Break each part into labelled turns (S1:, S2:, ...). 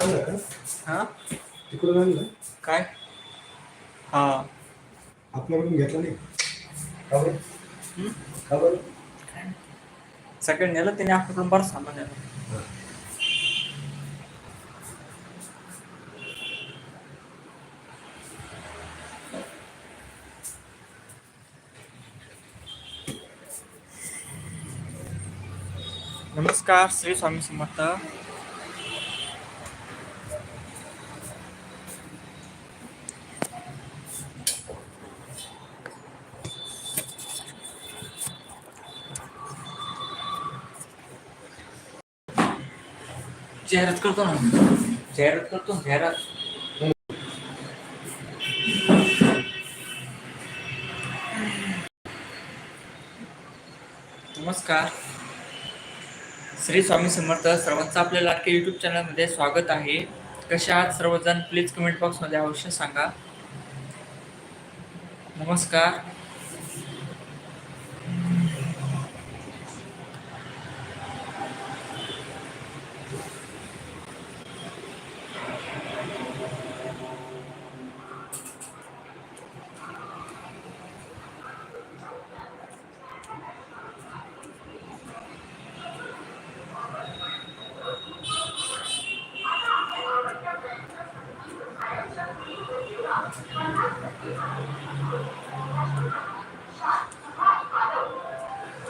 S1: हा?
S2: तिकडून आणलं
S1: काय? हा.
S2: आपल्याकडून घेतलं नाही. का बरं?
S1: हम्म?
S2: का बरं?
S1: सगळं नेलं त्याने आपल्याकडून बरं सामान नेलं. नमस्कार श्री स्वामी समर्थ. जाहिरात करतो ना. जाहिरात करतो ना जाहिरात. नमस्कार. श्री स्वामी समर्थ सर्वांचं आपल्या लाटके यूट्यूब चॅनलमध्ये स्वागत आहे. कशा आहात सर्वजण? प्लीज कमेंट बॉक्समध्ये अवश्य सांगा. नमस्कार.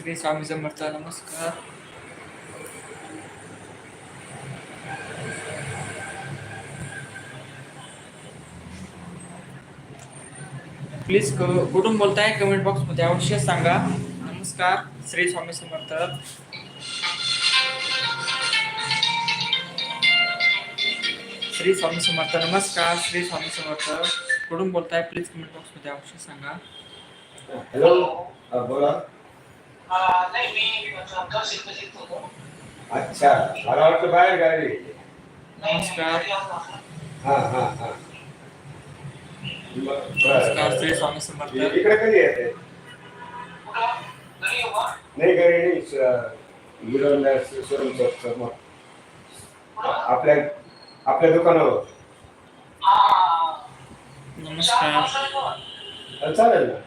S1: श्री स्वामी समर्थ नमस्कार. प्लीज कुठून बोलताय? कमेंट बॉक्समध्ये अवश्य सांगा. नमस्कार श्री स्वामी समर्थ. श्री स्वामी समर्थ नमस्कार श्री स्वामी समर्थ. कुठून बोलताय? प्लीज कमेंट बॉक्समध्ये अवश्य सांगा.
S2: हॅलो बोला.
S3: नाही मी आमचा शिल्प होतो
S2: अच्छा मला वाटतं बाहेर गाडी
S1: नमस्कार.
S2: हा हा हा बरं,
S1: नमस्कार
S2: बरं.
S1: श्री स्वामी समर्थ
S2: इकडे कधी येते
S3: कुठं घरी येऊ का
S2: नाही घरी नाही स- मिरवल्या शोरूम समोर आपल्या आपल्या दुकानावर
S3: हा, हा,
S1: नमस्कार
S3: हा.
S2: हा, चालेल ना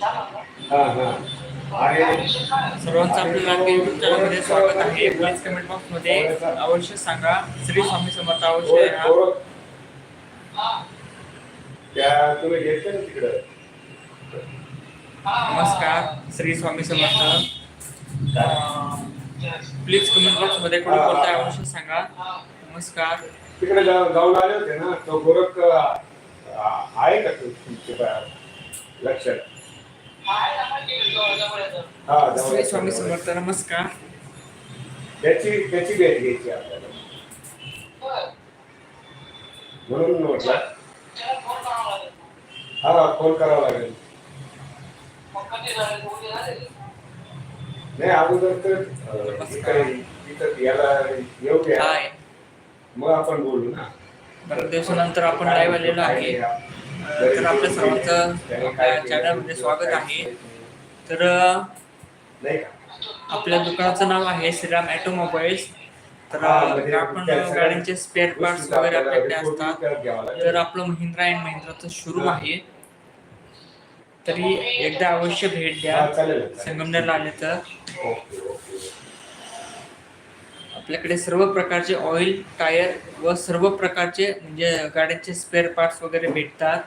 S3: चालेल ना?
S2: हा हा
S1: सर्वांचं आपल्या युट्यूब चॅनलमध्ये स्वागत आहे. प्लीज कमेंट बॉक्समध्ये अवश्य सांगा. श्री स्वामी समर्थ अवश्य
S3: हा, हा.
S1: नमस्कार श्री स्वामी समर्थ. प्लीज कमेंट बॉक्समध्ये कुठे बोलताय अवश्य सांगा.
S3: हा.
S1: नमस्कार.
S2: तिकडे जाऊ- जाऊन आले होते ना तो गोरख आहे का तू तुमच्या लक्षात?
S1: श्री स्वामी. समर्थ नमस्कार
S2: त्याची त्याची भेट घ्यायची आपल्याला. म्हणून म्हटलं. हा फोन करावा लागेल? नाही अगोदर तर इथं याला
S1: हाय
S2: मग आपण बोलू ना
S1: बरेच दिवसानंतर आपण लाईव्ह आलेलो आहे तर आपल्या सर्वांचं आपल्या चॅनलमध्ये स्वागत आहे. तर आपल्या दुकानाचं नाव आहे श्रीराम ऑटोमोबाईल्स तर आपण गाड्यांचे स्पेअर पार्ट्स वगैरे आपल्याकडे असतात. तर आपलं महिंद्रा अँड महिंद्राचं शोरूम आहे. तरी एकदा अवश्य भेट द्या. संगमनेरला आले तर आपल्याकडे सर्व प्रकारचे ऑइल टायर व सर्व प्रकारचे म्हणजे गाड्यांचे स्पेअर पार्ट्स वगैरे भेटतात.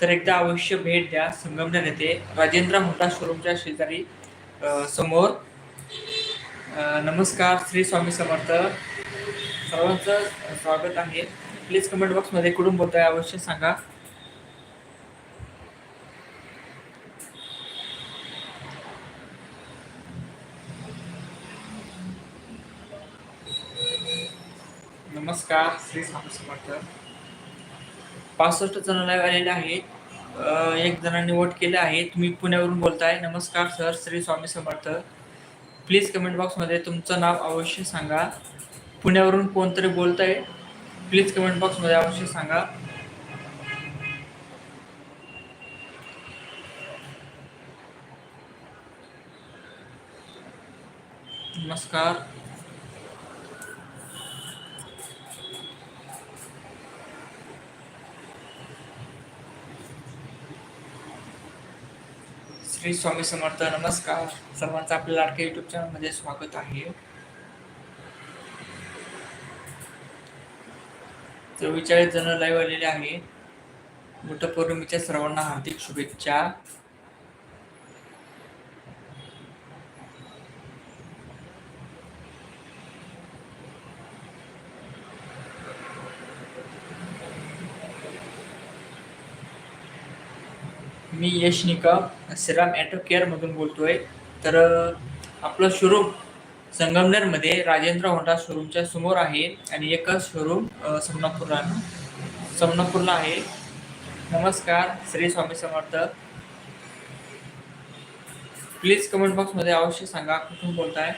S1: तर एकदा अवश्य भेट द्या. संगमनेर येथे राजेंद्र मोठा शोरूमच्या शेजारी समोर. नमस्कार श्री स्वामी समर्थ. सर्वांचं स्वागत आहे. प्लीज कमेंट बॉक्समध्ये कुठून बोलताय अवश्य सांगा. नमस्कार श्री स्वामी समर्थ. पासष्ट जण लाईव्ह आलेले आहेत. एक जणांनी वोट केले आहे. तुम्ही पुण्यावरून बोलताय. नमस्कार sir. Shri Swami Samarth. Please comment बॉक्समध्ये तुमचं नाव अवश्य सांगा. पुण्यावरून कोणतरी बोलताय प्लीज कमेंट बॉक्समध्ये अवश्य सांगा. नमस्कार. श्री स्वामी समर्थ नमस्कार. सर्वांचं आपल्या लाडक्या युट्यूब चॅनलमध्ये स्वागत आहे. चव्वेचाळीस जण लाईव्ह आलेले आहे. पौर्णिमेच्या सर्वांना हार्दिक शुभेच्छा. मी यश निकम. श्रीराम ॲटो केअरमधून बोलतोय. तर आपलं शोरूम संगमनेरमध्ये राजेंद्र होंडा शोरूमच्या समोर आहे आणि एकच शोरूम समनापूरला समनापूरला आहे. नमस्कार श्री स्वामी समर्थ. प्लीज कमेंट बॉक्समध्ये अवश्य सांगा कुठून बोलताय?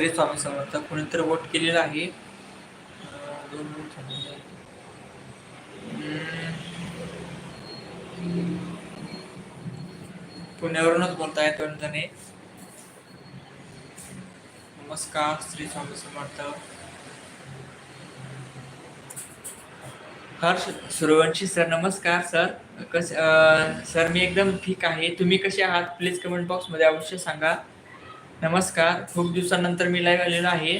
S1: श्री स्वामी समर्थ कोणीतरी वोट केलेला आहे. दोन पुण्यावरूनच बोलताय दोन जणे नमस्कार श्री स्वामी समर्थ. हर्ष सूर्यवंशी सर नमस्कार सर. कस आ, सर मी एकदम ठीक आहे. तुम्ही कसे आहात? प्लीज कमेंट बॉक्समध्ये अवश्य सांगा. नमस्कार. खूप दिवसानंतर मी लाईव्ह आलेलो आहे.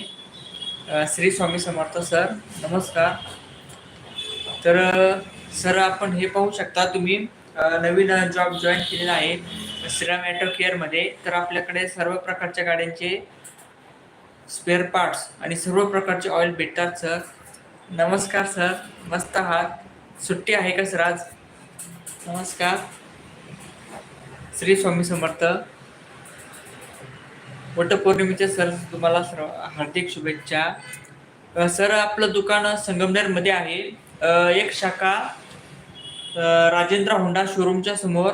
S1: श्री स्वामी समर्थ सर नमस्कार. तर सर आपण हे पाहू शकता तुम्ही नवीन जॉब जॉईन केलेला आहे श्रीराम ॲटो केअरमध्ये तर आपल्याकडे सर्व प्रकारच्या गाड्यांचे स्पेअर पार्ट्स आणि सर्व प्रकारचे ऑइल भेटतात सर. नमस्कार सर. मस्त आहात. सुट्टी आहे का सर आज? नमस्कार. श्री स्वामी समर्थ. वटपौर्णिमेच्या सर तुम्हाला सर्व हार्दिक शुभेच्छा. सर आपलं दुकान संगमनेरमध्ये आहे. एक शाखा राजेंद्र होंडा शोरूमच्या समोर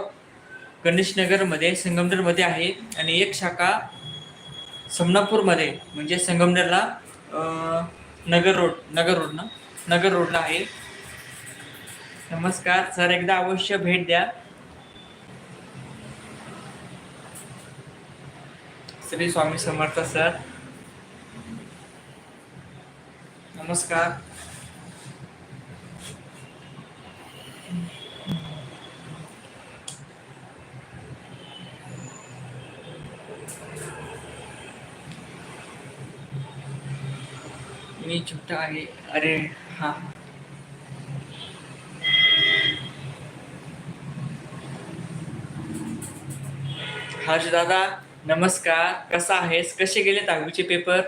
S1: गणेशनगरमध्ये संगमनेरमध्ये आहे. आणि एक शाखा समनापूरमध्ये म्हणजे संगमनेरला नगर रोड नगर रोड ना? नगर रोडला आहे. नमस्कार. सर एकदा अवश्य भेट द्या. श्री स्वामी समर्थ सर। नमस्कार। मी छोटा अरे हा। हर्ष दादा नमस्कार कसा आहेस? कसे गेले दहावीचे पेपर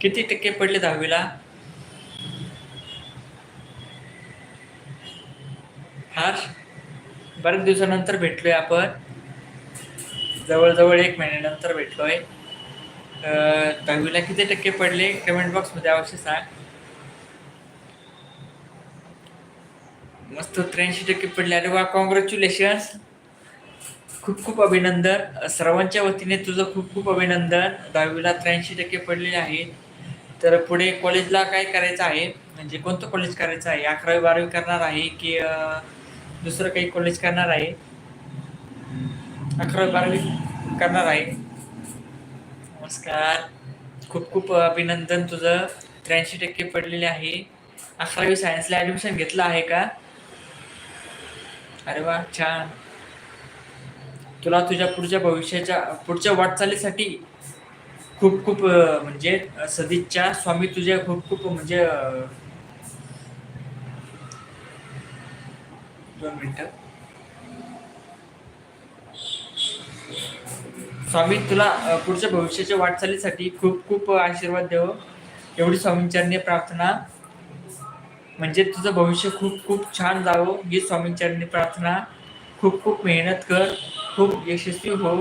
S1: किती टक्के पडले दहावीला? हर्ष बऱ्याच दिवसानंतर भेटलोय आपण. जवळजवळ एक महिन्यानंतर भेटलोय. दहावीला किती टक्के पडले? कमेंट बॉक्समध्ये अवश्य सांग. मस्त त्र्याऐंशी टक्के पडले. अरे वा कॉंग्रॅच्युलेशन्स खूप खूप अभिनंदन. सर्वांच्या वतीने तुझं खूप खूप अभिनंदन. दहावीला त्र्याऐंशी टक्के पडलेले आहेत. तर पुढे कॉलेजला काय करायचं आहे? म्हणजे कोणतं कॉलेज करायचं आहे? अकरावी बारावी करणार आहे की दुसरं काही कॉलेज करणार आहे? अकरावी बारावी करणार आहे. नमस्कार. खूप खूप अभिनंदन तुझं. त्र्याऐंशी टक्के पडलेले आहे. अकरावी सायन्सला ॲडमिशन घेतलं आहे का? अरे वा छान. तुला तुझ्या पुढच्या भविष्याच्या पुढच्या वाटचालीसाठी खूप खूप म्हणजे सदिच्छा. स्वामी तुझ्या खूप खूप म्हणजे दोन मिनटं. स्वामी तुला पुढच्या भविष्याच्या वाटचालीसाठी खूप खूप आशीर्वाद देव. एवढी स्वामींचरणी प्रार्थना. म्हणजे तुझं भविष्य खूप खूप छान जावं. ही स्वामींचरणी प्रार्थना. खूप खूप मेहनत कर. खूप यशस्वी हो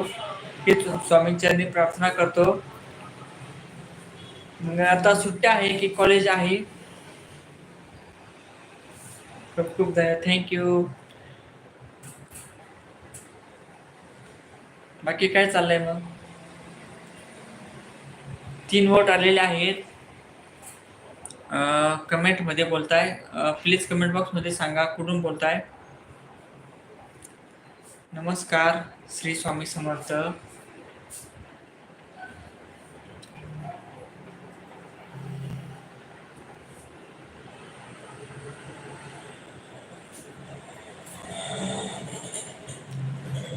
S1: ही स्वामींच्यांनी प्रार्थना करतो. मग आता सुट्ट्या आहे की कॉलेज आहे. खूप खूप थँक्यू बाकी काय चाललंय मग? तीन वोट आलेले आहेत. कमेंटमध्ये बोलताय. प्लीज कमेंट बॉक्समध्ये सांगा कुठून बोलताय? नमस्कार श्री स्वामी समर्थ.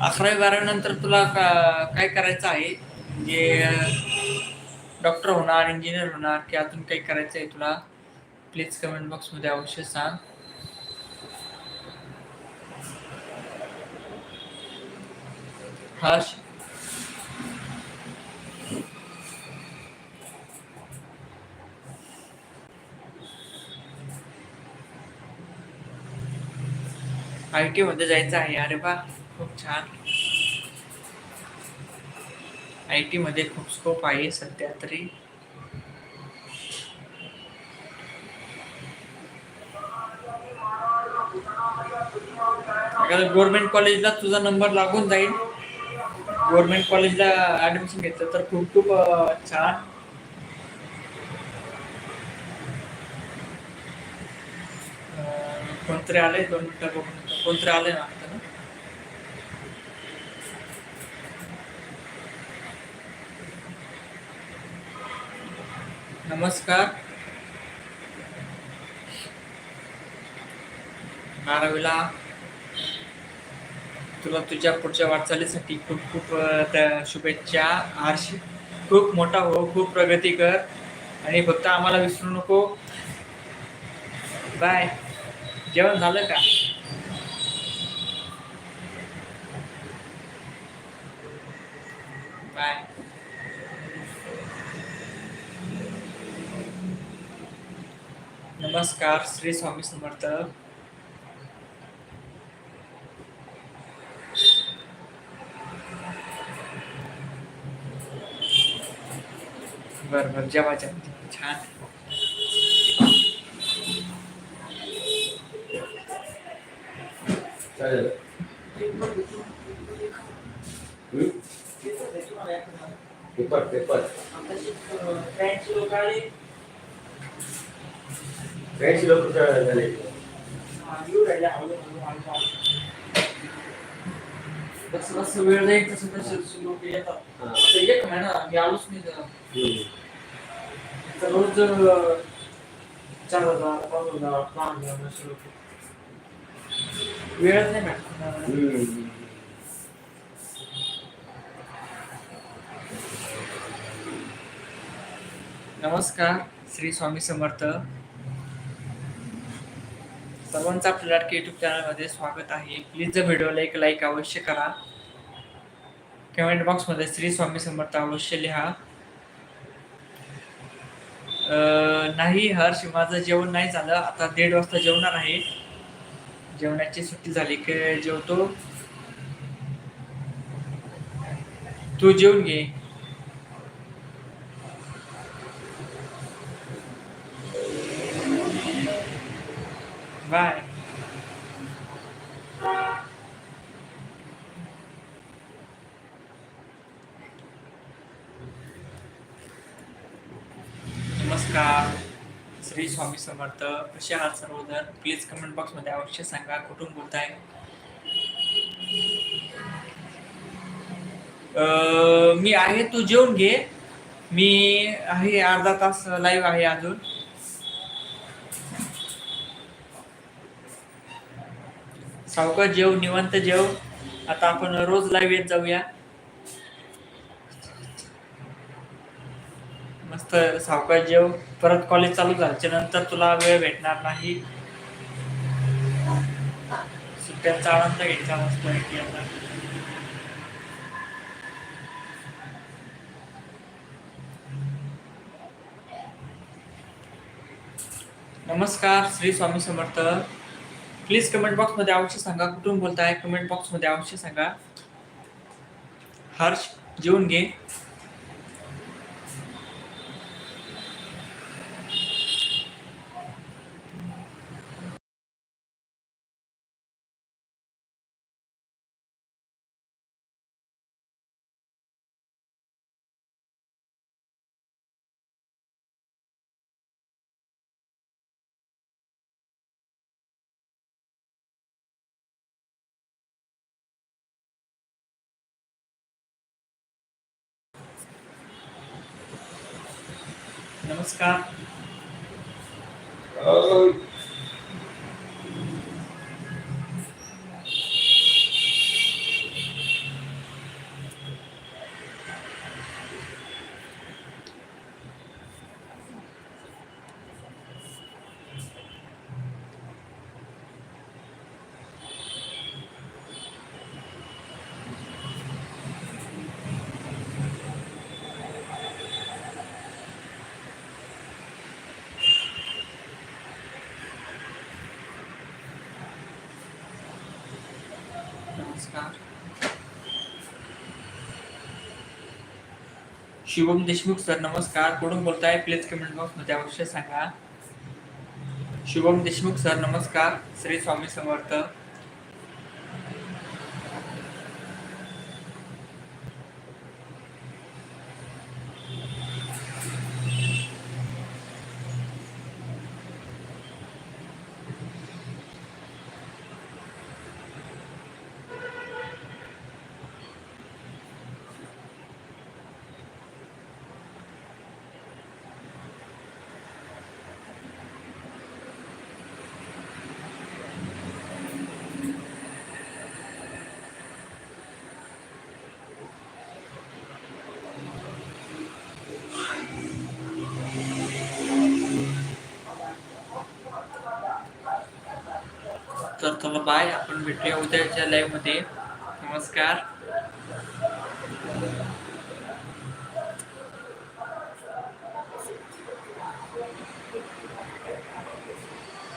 S1: अकरावी बारावी नंतर तुला का- काय करायचं आहे? म्हणजे डॉक्टर होणार इंजिनियर होणार की अजून काही करायचं आहे तुला? प्लीज कमेंट बॉक्समध्ये अवश्य सांग. हर्ष आय टी मध्ये जायचं आहे. अरे बा खूप छान. आय टी मध्ये खूप स्कोप आहे सध्या तरी. गव्हर्नमेंट कॉलेजला तुझा नंबर लागून जाईल. गव्हर्नमेंट कॉलेजला ऍडमिशन घेतलं तर खूप खूप छान. कोणतरी आले दोन मिनिटं बघून कोणतरी आले ना नमस्कार. बारावीला तुला तुझ्या पुढच्या वाटचालीसाठी खूप खूप त्या शुभेच्छा. आरशी खूप मोठा हो खूप प्रगती कर. आणि फक्त आम्हाला विसरू नको. बाय जेवण झालं का? बाय नमस्कार श्री स्वामी समर्थ. बर बर जेवा जेवा छान
S2: हम्म? Paper paper. फ्रेंड्स लोक झाले
S1: जसं जसं वेळ जाईल तसं तसं लोक येतात
S2: हा.
S1: एक महिना मी आलोच नाही रोज चार हजार पाच हजार पाच हजार असे लोक वेळच नाही भेटत. नमस्कार श्री स्वामी समर्थ. सर्वांचं आपल्या यूट्यूब युट्यूब चॅनलमध्ये स्वागत आहे. प्लीज जर व्हिडिओला एक लाईक अवश्य करा. कमेंट बॉक्समध्ये श्री स्वामी समर्थ अवश्य लिहा. नाही हर्ष माझं जेवण नाही झालं. आता दीड वाजता जेवणार आहे. जेवणाची सुट्टी झाली की जेवतो. तू जेवून घे. बाय नमस्कार श्री स्वामी समर्थ कसे आहात सर्वजण. प्लीज कमेंट बॉक्समध्ये अवश्य सांगा कुठून बोलताय? मी आहे तू जेवून घे. मी आहे अर्धा तास लाईव्ह आहे अजून. सावकाश जेव निवंत जेव. आता आपण रोज लाईव्ह येत जाऊया. सावकाश जेव. परत कॉलेज चालू झाल्याच्यानंतर तुला वेळ भेटणार नाही. सुट्ट्यांचा आनंद घ्यायचा मस्त आता. नमस्कार श्री स्वामी समर्थ. प्लीज कमेंट बॉक्समध्ये अवश्य सांगा. कुठून बोलताय? कमेंट बॉक्समध्ये अवश्य सांगा. हर्ष जेवून घे. नमस्कार शिवम देशमुख सर नमस्कार. कुठून बोलताय? प्लीज कमेंट बॉक्समध्ये अवश्य सांगा. शुभम देशमुख सर नमस्कार. श्री स्वामी समर्थ. तर चला बाय. आपण भेटूया उद्याच्या लाईव्हमध्ये नमस्कार.